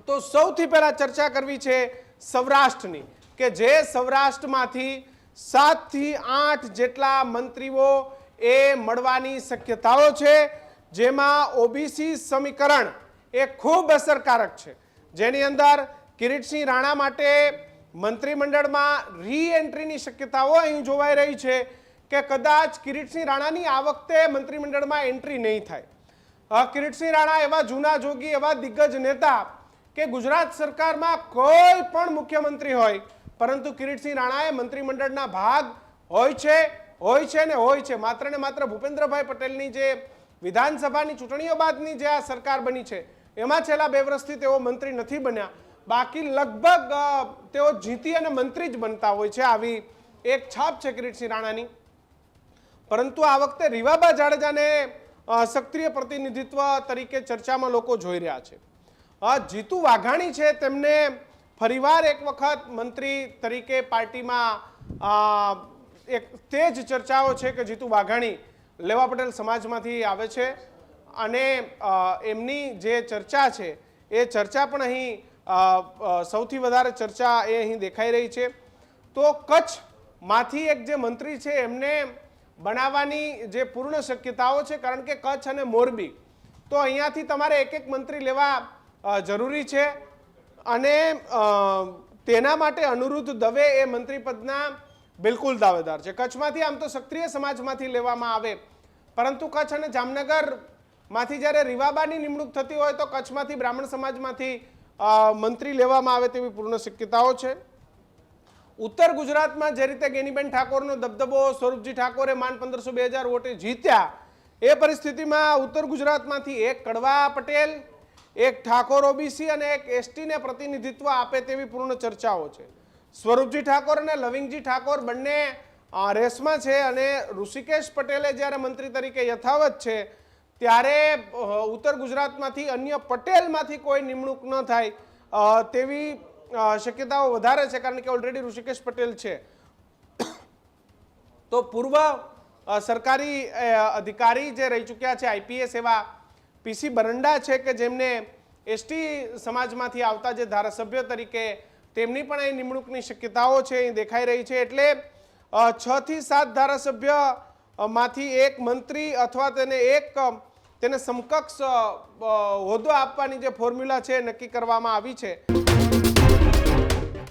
તો સૌથી પહેલા ચર્ચા કરવી છે સૌરાષ્ટ્રની, કે જે સૌરાષ્ટ્રમાંથી સાતથી આઠ જેટલા મંત્રીઓ એ મળવાની શક્યતાઓ છે, જેમાં ઓબીસી સમીકરણ એ ખૂબ અસરકારક છે. જેની અંદર કિરીટસિંહ રાણા માટે મંત્રીમંડળમાં રી એન્ટ્રીની શક્યતાઓ અહીં જોવાઈ રહી છે, કે કદાચ કિરીટસિંહ રાણાની આ વખતે મંત્રીમંડળમાં એન્ટ્રી નહીં થાય. કિરીટસિંહ રાણા એવા જૂના જોગી, એવા દિગ્ગજ નેતા કે ગુજરાત સરકારમાં કોઈ પણ મુખ્યમંત્રી હોય, પરંતુ કિરીટસિંહ રાણાએ મંત્રીમંડળના ભાગ હોય છે હોય છે ને હોય છે, માત્ર ને માત્ર ભૂપેન્દ્રભાઈ પટેલની જે વિધાનસભાની ચૂંટણીઓ બાદની જે આ સરકાર બની છે, એમાં છેલ્લા બે વર્ષથી તેઓ મંત્રી નથી બન્યા. બાકી લગભગ તેઓ જીતી અને મંત્રી જ બનતા હોય છે આવી એક છાપ છે કિરીટસિંહ રાણાની. પરંતુ આ વખતે રીવાબા જાડેજાને સક્રિય પ્રતિનિધિત્વ તરીકે ચર્ચામાં લોકો જોઈ રહ્યા છે. જીતુ વાઘાણી છે, તેમને ફરીવાર એક વખત મંત્રી તરીકે પાર્ટીમાં એક તે જ ચર્ચાઓ છે કે જીતુ વાઘાણી લેવા પટેલ સમાજમાંથી આવે છે અને એમની જે ચર્ચા છે, એ ચર્ચા પણ અહીં સૌથી વધારે ચર્ચા એ અહીં દેખાઈ રહી છે. તો કચ્છમાંથી એક જે મંત્રી છે, એમને બનાવવાની જે પૂર્ણ શક્યતાઓ છે, કારણ કે કચ્છ અને મોરબી, તો અહીંયાથી તમારે એક એક મંત્રી લેવા જરૂરી છે. અને તેના માટે અનુરુદ્ધ દવે એ મંત્રી પદના બિલકુલ દાવેદાર છે. કચ્છમાંથી આમ તો સક્રિય સમાજમાંથી લેવામાં આવે. પરંતુ કચ્છ અને જામનગરમાંથી જ્યારે રીવાબાની નિમણૂક થતી હોય તો કચ્છમાંથી બ્રાહ્મણ સમાજમાંથી મંત્રી લેવામાં આવે તેવી પૂર્ણ શક્યતાઓ છે. ઉત્તર ગુજરાતમાં જે રીતે ગેનીબેન ઠાકોરનો દબદબો સ્વરૂપજી ઠાકોરે માન પંદરસો બે હજાર વોટે જીત્યા, એ પરિસ્થિતિમાં ઉત્તર ગુજરાતમાંથી એક કડવા પટેલ એક ઠાકોર ઓબીસી અને એક એસટીને પ્રતિનિધિત્વ આપે તેવી પૂર્ણ ચર્ચાઓ છે. સ્વરૂપજી ઠાકોર અને લવિંગજી ઠાકોર બંને રેસમાં છે અને ઋષિકેશ પટેલે જ્યારે મંત્રી તરીકે યથાવત છે, ત્યારે ઉત્તર ગુજરાતમાંથી અન્ય પટેલમાંથી કોઈ નિમણૂક ન થાય તેવી શક્યતાઓ વધારે છે કારણ કે ઓલરેડી ઋષિકેશ પટેલ છે. તો પૂર્વ સરકારી અધિકારી જે રહી ચૂક્યા છે આઈપીએસ એવા પીસી બરંડા છે કે જેમને એસટી સમાજમાંથી આવતા જે ધારાસભ્ય તરીકે તેમની પણ અહીં નિમણૂકની શક્યતાઓ છે, અહીં દેખાઈ રહી છે. એટલે છથી સાત ધારાસભ્યમાંથી એક મંત્રી અથવા તેને એક તેને સમકક્ષ હોદ્દો આપવાની જે ફોર્મ્યુલા છે નક્કી કરવામાં આવી છે.